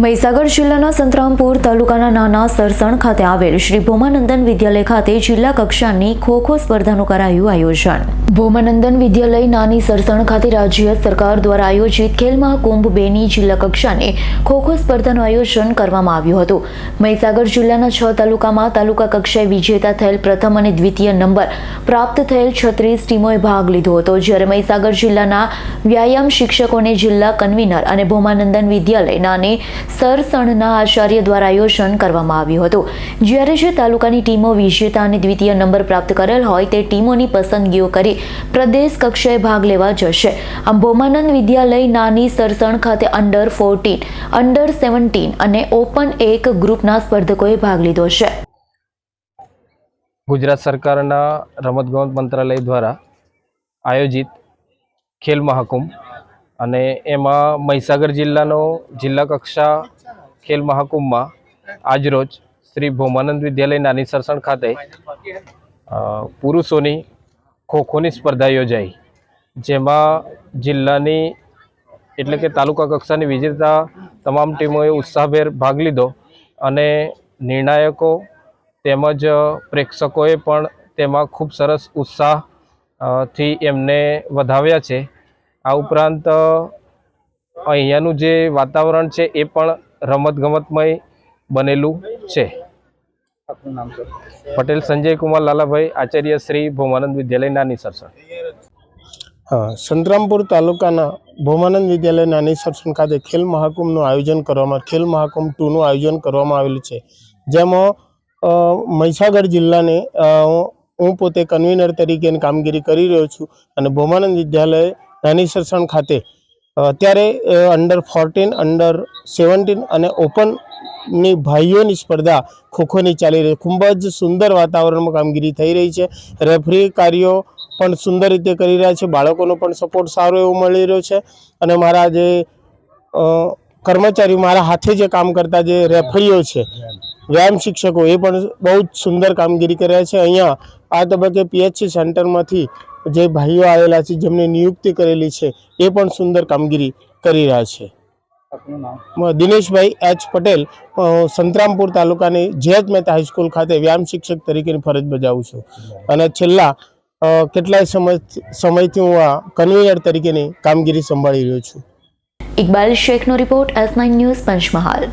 મહીસાગર જિલ્લાના સંતરામપુર તાલુકાના નાના સરસણ ખાતે આવેલ શ્રી ભોમાનંદન વિદ્યાલય ખાતે જિલ્લા કક્ષાની ખો ખો સ્પર્ધાનું કરાયું આયોજન. ભોમાનંદન વિદ્યાલય નાની સરસણ ખાતે રાજ્ય સરકાર દ્વારા આયોજિત ખેલ મહાકુંભ બેની જિલ્લા કક્ષાની ખો ખો સ્પર્ધાનું આયોજન કરવામાં આવ્યું હતું. મહીસાગર જિલ્લાના છ તાલુકામાં તાલુકા કક્ષાએ વિજેતા થયેલ પ્રથમ અને દ્વિતીય નંબર પ્રાપ્ત થયેલ છત્રીસ ટીમોએ ભાગ લીધો હતો. જ્યારે મહીસાગર જિલ્લાના વ્યાયામ શિક્ષકોને જિલ્લા કન્વીનર અને ભોમાનંદન વિદ્યાલય નાની સરસણના આચાર્ય દ્વારા આયોજન કરવામાં આવ્યું હતું. જ્યારે જે તાલુકાની ટીમો વિજેતા અને દ્વિતીય નંબર પ્રાપ્ત કરેલ હોય તે ટીમોની પસંદગીઓ કરી પ્રદેશ કક્ષાએ ભાગ લેવા જશે. આમ ભોમાનંદ વિદ્યાલય નાની સરસણ ખાતે અંડર ફોર્ટીન અંડર સેવન્ટીન અને ઓપન એક ગ્રુપના સ્પર્ધકોએ ભાગ લીધો છે. ગુજરાત સરકારના રમતગમત મંત્રાલય દ્વારા આયોજિત ખેલ મહાકુંભ અને એમાં મહીસાગર જિલ્લાનો જિલ્લા કક્ષા ખેલ મહાકુંભમાં આજરોજ શ્રી ભોમાનંદ વિદ્યાલય નાની સરસણ ખાતે પુરુષોની ખોખોની સ્પર્ધા યોજાઈ. જેમાં જિલ્લાની એટલે કે તાલુકા કક્ષાની વિજેતા તમામ ટીમોએ ઉત્સાહભેર ભાગ લીધો અને નિર્ણાયકો તેમજ પ્રેક્ષકોએ પણ તેમાં ખૂબ સરસ ઉત્સાહથી એમને વધાવ્યા છે. આ ઉપરાંત અહીંયાનું જે વાતાવરણ છે એ પણ રમતગમતમય બનેલું છે. પટેલ સંજય કુમાર લાલાભાઈ આચાર્ય શ્રી ભોમાનંદ વિદ્યાલય નાની સરસણ. હા સંતરામપુર તાલુકાના ભોમાનંદ વિદ્યાલય નાની સરસણ ખાતે ખેલ મહાકુંભનું આયોજન કરવામાં ખેલ મહાકુંભ ટુનું આયોજન કરવામાં આવેલું છે. જેમાં મહીસાગર જિલ્લાને હું પોતે કન્વીનર તરીકેની કામગીરી કરી રહ્યો છું અને ભોમાનંદ વિદ્યાલય નાની ખાતે અત્યારે અંડર ફોર્ટીન અંડર સેવન્ટીન અને ઓપનની ભાઈઓની સ્પર્ધા ખોખોની ચાલી રહી ખૂબ જ સુંદર વાતાવરણમાં કામગીરી થઈ રહી છે. રેફરી કાર્યો પણ સુંદર રીતે કરી રહ્યા છે. બાળકોનો પણ સપોર્ટ સારો એવો મળી રહ્યો છે. અને મારા જે કર્મચારીઓ મારા હાથે જે કામ કરતા જે રેફરીઓ છે, વ્યાયામ શિક્ષકો એ પણ બહુ જ સુંદર કામગીરી કરી રહ્યા છે. અહીંયા આ તબક્કે પીએચસી સેન્ટરમાંથી જે ભાઈઓ આવેલા છે જેમને નિયુક્તિ કરેલી છે એ પણ સુંદર કામગીરી કરી રહ્યા છે. દિનેશભાઈ એચ પટેલ સંતરામપુર તાલુકાની જેત મહેતા હાઈસ્કૂલ ખાતે વ્યાયામ શિક્ષક તરીકેની ફરજ બજાવું છું. અને છેલ્લા કેટલાય સમય સમયથી હું આ કન્વીનર તરીકેની કામગીરી સંભાળી રહ્યો છું. Iqbal શેખનો report S nine news Panchmahal.